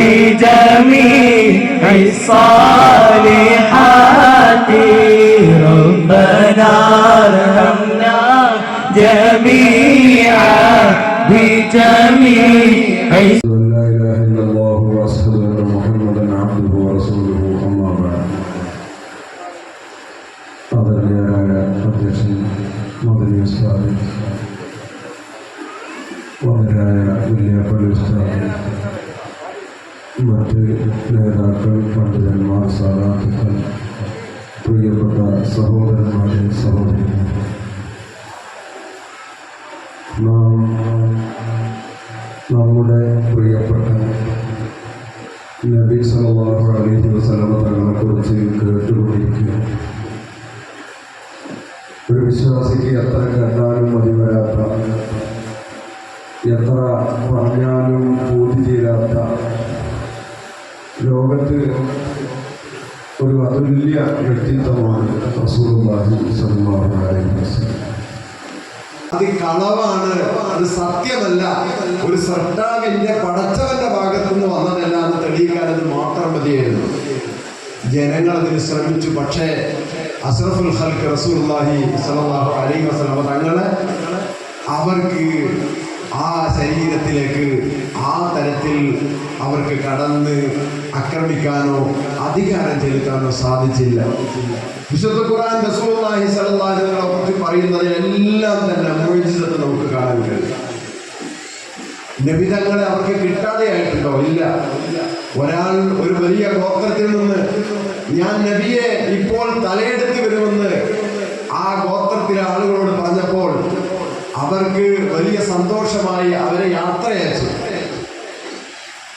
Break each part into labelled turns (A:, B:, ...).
A: بجميع الصالحات ربنا ارحمنا جميعا بجميع
B: أشهد أن لا إله إلا الله وأشهد أن محمدا عبده ورسوله أما بعد ആദരണീയരായ അധ്യക്ഷൻ മദനി ഉസ്താദ് വന്നരായ വലിയപ്പള്ളി ഉസ്താദ് മറ്റ് നേതാക്കൾ പണ്ഡിതന്മാർ സാധാർത്ഥികൾ പ്രിയപ്പെട്ട സഹോദരന്മാരെ സഹോദരിമാർ നാം നമ്മുടെ പ്രിയപ്പെട്ട നബി സല്ലല്ലാഹു അലൈഹി വസല്ലമ തങ്ങളെ കുറിച്ച് കേട്ടുകൊണ്ടിരിക്കുക ഒരു വിശ്വാസിക്ക് എത്ര കണ്ടാലും മതി വരാത്ത എത്ര പറഞ്ഞാലും ലോകത്ത് ഒരു അതുല്യ വ്യക്തിത്വമാണ്
C: അത് കളവാണ്. അത് സത്യമല്ല. ഒരു സർട്ടാവിന്റെ പടച്ചവന്റെ ഭാഗത്തുനിന്ന് വന്നതല്ല എന്ന് തെളിയിക്കാൻ മാത്രം മതിയായിരുന്നു. ജനങ്ങൾ അതിന് ശ്രമിച്ചു. പക്ഷേ അസറഫുൽ ഹൽക്ക് റസൂലുള്ളാഹി സ്വല്ലല്ലാഹു അലൈഹി വസല്ലം തങ്ങളെ അവർക്ക് ആ ശരീരത്തിലേക്ക് ആ തരത്തിൽ അവർക്ക് കടന്ന് ആക്രമിക്കാനോ അധികാരം ചെലുത്താനോ സാധിച്ചില്ല. വിശുദ്ധ ഖുർആൻ റസൂലുള്ളാഹി സ്വല്ലല്ലാഹി അലൈഹി വസല്ലം കുറിച്ച് പറയുന്നതിലെല്ലാം തന്നെ മുഴുജിതത്ത് നമുക്ക് കാണാൻ കഴിയും. നബിതങ്ങളെ അവർക്ക് കിട്ടാതെ ആയിട്ടുണ്ടോ ഇല്ല. ഒരാൾ ഒരു വലിയ ഗോത്രത്തിൽ നിന്ന് ഞാൻ നബിയെ വലിയ സന്തോഷമായി അവരെ യാത്രയച്ചു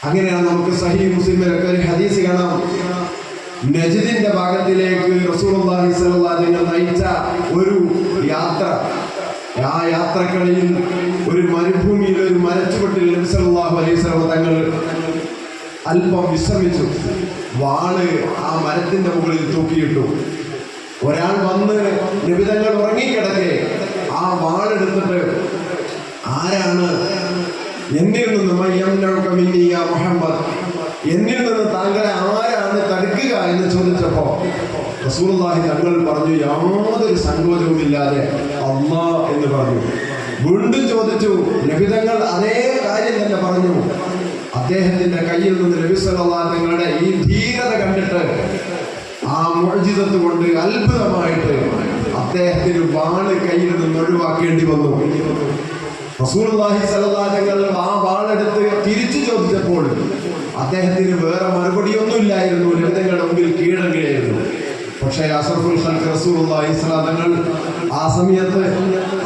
C: അങ്ങനെയാണ് നമുക്ക് സഹി മുസ്ലിമിലൊക്കെ ഒരു ഹദീസ് കാണാം. നജിദിന്റെ ഭാഗത്തിലേക്ക് അലൈഹി വസല്ലം നയിച്ച ഒരു യാത്ര. ആ യാത്രക്കളിൽ ഒരു മരുഭൂമിയിൽ ഒരു മരച്ചുവട്ടിൽ നബി സല്ലല്ലാഹു അലൈഹി തങ്ങൾ അല്പം വിശ്രമിച്ചു. വാൾ ആ മരത്തിന്റെ മുകളിൽ തൂക്കിയിട്ടു. ഒരാൾ വന്ന് നിബിതങ്ങൾ ഉറങ്ങിക്കിടക്കെ ആ വാളെടുത്തിട്ട് ആരാണ്? എന്നിൽ നിന്ന് മയ്യംനൗക മിന്നി മുഹമ്മദ്. എന്നിൽ നിന്ന് താങ്കളെ ആരാണ് തടുക്കുക എന്ന് ചോദിച്ചപ്പോ റസൂർലാഹി തങ്ങൾ പറഞ്ഞു യാതൊരു സങ്കോചവുമില്ലാതെ അമ്മ എന്ന് പറഞ്ഞു. വീണ്ടും ചോദിച്ചു ലഭിതങ്ങൾ അതേ കാര്യം തന്നെ പറഞ്ഞു. അദ്ദേഹത്തിന്റെ കയ്യിൽ നിന്ന് തങ്ങളുടെ ഈ ധീരത കണ്ടിട്ട് ആ മോചിതത്ത് കൊണ്ട് അത്ഭുതമായിട്ട് അദ്ദേഹത്തിന് വാൾ കയ്യിൽ നിന്ന് ഒഴിവാക്കേണ്ടി വന്നു. അലൈഹി വസല്ലം ആ വാളെടുത്ത് തിരിച്ചു ചോദിച്ചപ്പോൾ അദ്ദേഹത്തിന് വേറെ മറുപടിയൊന്നുമില്ലായിരുന്നു. ലളിതങ്ങളുടെ മുമ്പിൽ കീഴടങ്ങുകയായിരുന്നു. പക്ഷേ അസർഫുൽ ഖൽക്ക് റസൂലുള്ളാഹി തങ്ങൾ ആ സമയത്ത്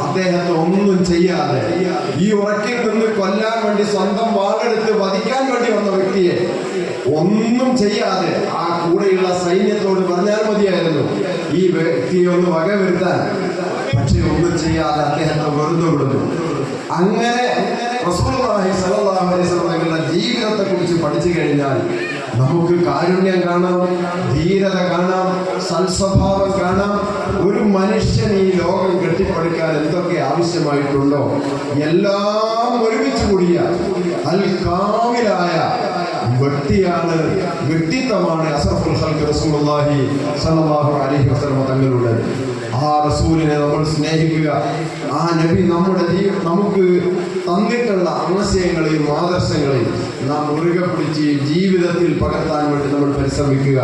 C: അദ്ദേഹത്തെ ഒന്നും ചെയ്യാതെ ഈ ഉറക്കിൽ നിന്ന് കൊല്ലാൻ വേണ്ടി സ്വന്തം വാളെടുത്ത് വധിക്കാൻ വേണ്ടി വന്ന വ്യക്തിയെ ഒന്നും ചെയ്യാതെ ആ കൂടെയുള്ള സൈന്യത്തോട് പറഞ്ഞാൽ മതിയായിരുന്നു. ഈ വ്യക്തിയെ ഒന്ന് വകവരുത്താൻ. പക്ഷെ ഒന്നും ചെയ്യാതെ അദ്ദേഹത്തെ വെറുതെ വിടുന്നു. അങ്ങനെ തങ്ങളുടെ ജീവിതത്തെ കുറിച്ച് പഠിച്ചു കഴിഞ്ഞാൽ നമുക്ക് കാരുണ്യം കാണാം ധീരത കാണാം സൽസ്വഭാവം കാണാം. ഒരു മനുഷ്യൻ ഈ ലോകം കെട്ടിപ്പടുക്കാൻ എന്തൊക്കെ ആവശ്യമായിട്ടുണ്ടോ? എല്ലാം ഒരുമിച്ച് കൂടിയ അൽ വ്യക്തിയാണ് വ്യക്തിത്വമാണ് അസഫുൽ ഖൽക്ക് റസൂലുള്ളാഹി അലൈഹി വസല്ലം തങ്ങളുടെ ആ റസൂലിനെ നമ്മൾ സ്നേഹിക്കുക. ആ നബി നമ്മുടെ നമുക്ക് തന്നിട്ടുള്ള ആശയങ്ങളെയും ആദർശങ്ങളെയും നാം മുറുകെ പിടിച്ച് ജീവിതത്തിൽ പകർത്താൻ വേണ്ടി നമ്മൾ പരിശ്രമിക്കുക.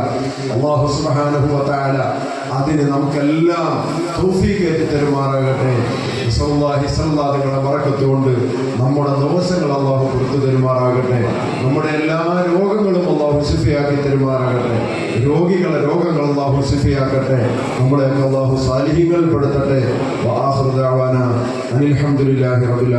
C: അള്ളാഹു സുബ്ഹാനഹു വ തആല അതിന് നമുക്കെല്ലാം തൗഫീഖ് ഏറ്റി തരുമാറാകട്ടെ റസൂലുള്ളാഹി മറക്കത്തുകൊണ്ട് നമ്മുടെ ദോഷങ്ങൾ അള്ളാഹു കൊടുത്തു തരുമാറാകട്ടെ. നമ്മുടെ എല്ലാ രോഗങ്ങളും അള്ളാഹു ശുഫിയാക്കി തരുമാറാകട്ടെ. രോഗികളെ രോഗങ്ങൾ അള്ളാഹു ശിഫിയാക്കട്ടെ. നമ്മളെ അള്ളാഹു സാലിഹികളിൽ പെടുത്തട്ടെ വആഖിറു ദഅവാന അനിൽ ഹംദുലില്ലാഹി റബ്ബിൽ